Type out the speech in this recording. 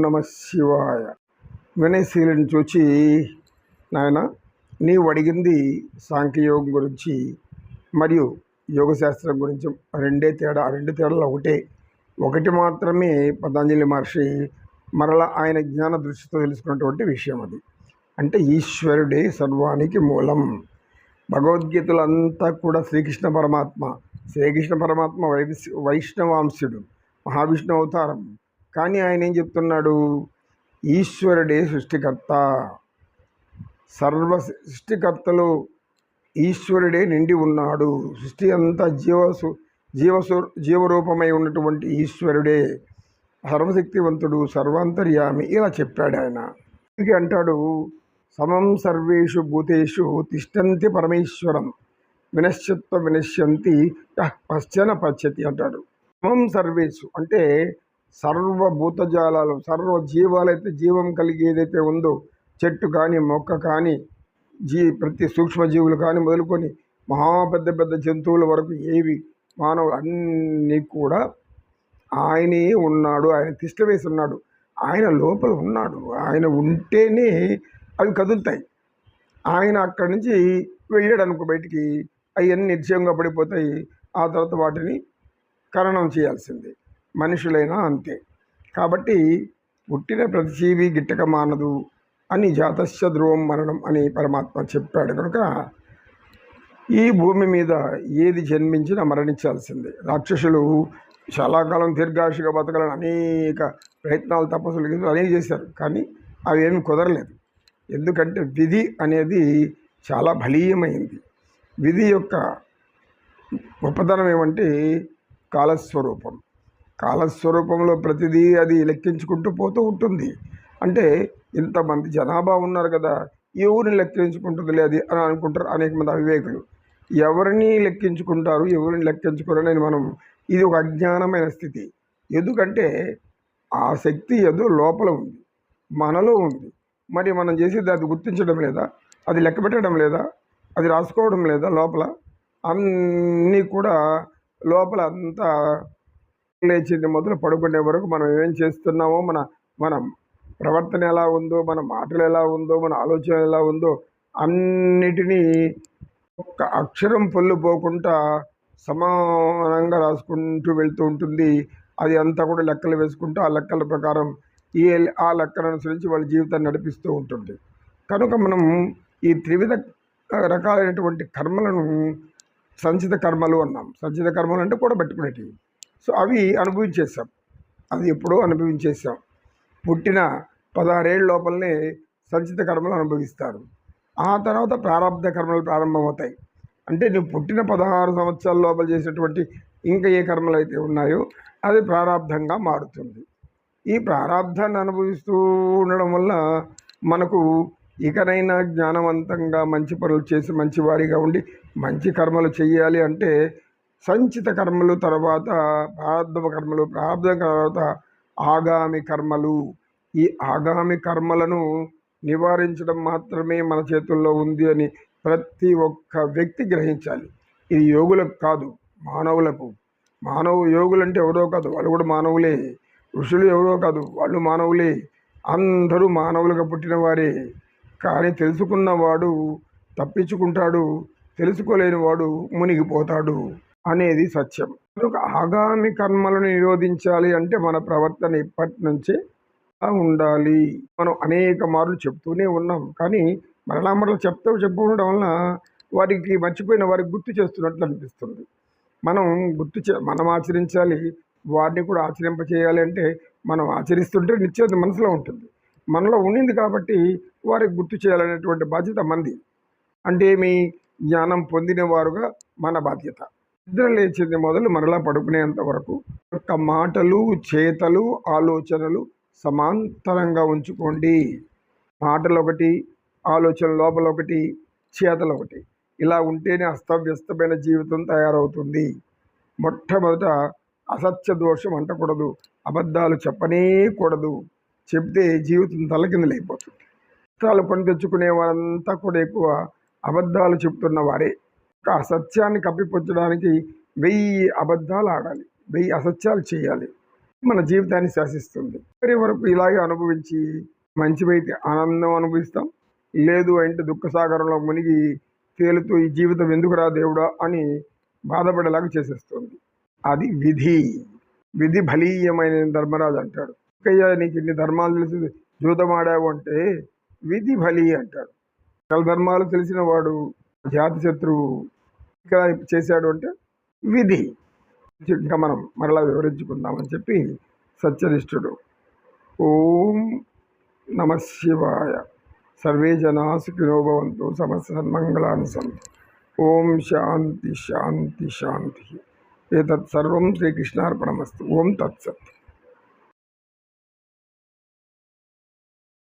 నమ శివాయ. వినయశీలని చూచి నాయన నీవు అడిగింది సాంఖ్యయోగం గురించి మరియు యోగశాస్త్రం గురించి రెండే తేడా రెండు తేడాలు ఒకటే. ఒకటి మాత్రమే పతంజలి మహర్షి మరలా ఆయన జ్ఞాన దృష్టితో తెలుసుకున్నటువంటి విషయం అది. అంటే ఈశ్వరుడే సర్వానికి మూలం. భగవద్గీతలు అంతా కూడా శ్రీకృష్ణ పరమాత్మ. శ్రీకృష్ణ పరమాత్మ వైస్ వైష్ణవాంశుడు. మహావిష్ణు అవతారం. కానీ ఆయన ఏం చెప్తున్నాడు? ఈశ్వరుడే సృష్టికర్త. సర్వ సృష్టికర్తలు ఈశ్వరుడే నిండి ఉన్నాడు. సృష్టి అంతా జీవసు జీవసు జీవరూపమై ఉన్నటువంటి ఈశ్వరుడే. సర్వశక్తివంతుడు సర్వాంతర్యామి ఇలా చెప్పాడు ఆయన. అందుకే అంటాడు సమం సర్వేషు భూతేషు తిష్టంతి పరమేశ్వరం. వినశ్యత్వ వినశ్యంతి పశ్చన పశ్యతి అంటాడు. సమం సర్వేషు అంటే సర్వభూతజాలాలు సర్వ జీవాలైతే జీవం కలిగి ఏదైతే ఉందో చెట్టు కానీ మొక్క కానీ జీ ప్రతి సూక్ష్మజీవులు కానీ మొదలుకొని మహా పెద్ద పెద్ద జంతువుల వరకు ఏవి మానవులు అన్నీ కూడా ఆయనే ఉన్నాడు ఆయన తిష్ట వేసి ఉన్నాడు. ఆయన లోపల ఉన్నాడు. ఆయన ఉంటేనే అవి కదులుతాయి. ఆయన అక్కడి నుంచి వెళ్ళాడు అనుకో బయటికి. అవన్నీ నిర్జయంగా పడిపోతాయి. ఆ తర్వాత వాటిని ఖననం చేయాల్సిందే. మనుషులైనా అంతే. కాబట్టి పుట్టిన ప్రతి జీవి గిట్టక మానదు అని జాతస్య ధ్రువం మరణం అని పరమాత్మ చెప్పాడు కనుక ఈ భూమి మీద ఏది జన్మించినా మరణించాల్సిందే. రాక్షసులు చాలా కాలం దీర్ఘాషిగా బతకాలని అనేక ప్రయత్నాలు తపస్సులు అనేవి చేశారు. కానీ అవి ఏమి కుదరలేదు. ఎందుకంటే విధి అనేది చాలా బలీయమైంది. విధి యొక్క గొప్పతనం ఏమంటే కాలస్వరూపం. కాలస్వరూపంలో ప్రతిదీ అది లెక్కించుకుంటూ పోతూ ఉంటుంది. అంటే ఇంతమంది జనాభా ఉన్నారు కదా ఎవరిని లెక్కించుకుంటుందిలే అది అని అనుకుంటారు అనేక మంది అవివేకులు. ఎవరిని లెక్కించుకుంటారు ఎవరిని లెక్కించుకోరని మనం ఇది ఒక అజ్ఞానమైన స్థితి. ఎందుకంటే ఆ శక్తి ఏదో లోపల ఉంది మనలో ఉంది. మరి మనం చేసేది అది గుర్తించడం లేదా అది లెక్క పెట్టడం లేదా అది రాసుకోవడం లేదా లోపల అన్నీ కూడా లోపల అంతా లేచింది మొదలు పడుకునే వరకు మనం ఏం చేస్తున్నామో మన మన ప్రవర్తన ఎలా ఉందో మన మాటలు ఎలా ఉందో మన ఆలోచన ఎలా ఉందో అన్నిటినీ ఒక్క అక్షరం పొల్లు పోకుండా సమానంగా రాసుకుంటూ వెళ్తూ ఉంటుంది. అది అంతా కూడా లెక్కలు వేసుకుంటూ ఆ లెక్కల ప్రకారం ఈ ఆ లెక్కలను అనుసరించి వాళ్ళ జీవితాన్ని నడిపిస్తూ ఉంటుంది. కనుక మనం ఈ త్రివిధ రకాలైనటువంటి కర్మలను సంచిత కర్మలు అన్నాం. సంచిత కర్మలు అంటే కూడా పెట్టుకునేటివి సో అవి అనుభవించేసాం అది ఎప్పుడో అనుభవించేసాం పుట్టిన పదహారేళ్ళ లోపలనే సంచిత కర్మలు అనుభవిస్తారు. ఆ తర్వాత ప్రారంభ కర్మలు ప్రారంభమవుతాయి. అంటే నువ్వు పుట్టిన పదహారు సంవత్సరాల లోపల చేసినటువంటి ఇంకా ఏ కర్మలు అయితే ఉన్నాయో అది ప్రారంధంగా మారుతుంది. ఈ ప్రారంధాన్ని అనుభవిస్తూ ఉండడం వల్ల మనకు ఇకనైనా జ్ఞానవంతంగా మంచి పనులు చేసి మంచివారిగా ఉండి మంచి కర్మలు చేయాలి అంటే సంచిత కర్మలు తర్వాత ప్రారంభ కర్మలు ప్రారంభ తర్వాత ఆగామి కర్మలు. ఈ ఆగామి కర్మలను నివారించడం మాత్రమే మన చేతుల్లో ఉంది అని ప్రతి ఒక్క వ్యక్తి గ్రహించాలి. ఇది యోగులకు కాదు మానవులకు. మానవ యోగులు అంటే ఎవరో కాదు వాళ్ళు కూడా మానవులే. ఋషులు ఎవరో కాదు వాళ్ళు మానవులే. అందరూ మానవులుగా పుట్టిన వారే. కానీ తెలుసుకున్నవాడు తప్పించుకుంటాడు తెలుసుకోలేని వాడు మునిగిపోతాడు. అనేది సత్యం. కనుక ఆగామి కర్మలను నిరోధించాలి అంటే మన ప్రవర్తన ఇప్పటి నుంచి ఉండాలి. మనం అనేక మార్లు చెప్తూనే ఉన్నాం. కానీ మరలా మరలా చెప్తూ చెప్పుకోవడం వలన వారికి మర్చిపోయిన వారికి గుర్తు చేస్తున్నట్లు అనిపిస్తుంది. మనం గుర్తు చే మనం ఆచరించాలి వారిని కూడా ఆచరింప చేయాలి అంటే మనం ఆచరిస్తుంటే నిశ్చేత మనసులో ఉంటుంది. మనలో ఉండింది కాబట్టి వారికి గుర్తు చేయాలనేటువంటి బాధ్యత మంది. అంటే మీ జ్ఞానం పొందిన వారుగా మన బాధ్యత. నిద్ర లేచింది మొదలు మరలా పడుకునేంత వరకు. యొక్క మాటలు చేతలు ఆలోచనలు సమాంతరంగా ఉంచుకోండి. మాటలు ఒకటి ఆలోచన లోపల ఒకటి చేతలు ఒకటి ఇలా ఉంటేనే అస్తవ్యస్తమైన జీవితం తయారవుతుంది. మొట్టమొదట అసత్య దోషం అంటకూడదు. అబద్ధాలు చెప్పనే కూడదు. చెప్తే జీవితం తలకిందులైపోతుంది కష్టాలు కొని తెచ్చుకునే వారంతా కూడా ఎక్కువ అబద్ధాలు చెప్తున్న వారే. ఒక అసత్యాన్ని కప్పిపుచ్చడానికి వెయ్యి అబద్ధాలు ఆడాలి వెయ్యి అసత్యాలు చేయాలి. మన జీవితాన్ని శాసిస్తుంది. చివరి వరకు ఇలాగే అనుభవించి మంచివైతే ఆనందం అనుభవిస్తాం. లేదు అంటే దుఃఖసాగరంలో మునిగి తేలుతూ ఈ జీవితం ఎందుకురా దేవుడా అని బాధపడేలాగా చేసేస్తుంది. అది విధి. విధి బలీయమైన ధర్మరాజు అంటాడు. అక్కయ్య నీకు ఇన్ని ధర్మాలు తెలిసి జూతమాడావు అంటే విధి బలి అంటాడు. చాలా ధర్మాలు తెలిసిన వాడు జాతి శత్రువు ఇక్కడ చేశాడు అంటే విధి. ఇంకా మనం మరలా వివరించుకుందామని చెప్పి సత్యనిష్ఠుడు. ఓం నమ శివాయ. సర్వే జనా సుఖినో భవంతు సమస్త సన్మంగళాన్ని సంతు. ఓం శాంతి శాంతి శాంతి. ఏతత్ సర్వం శ్రీకృష్ణార్పణమస్తు. ఓం తత్సత్.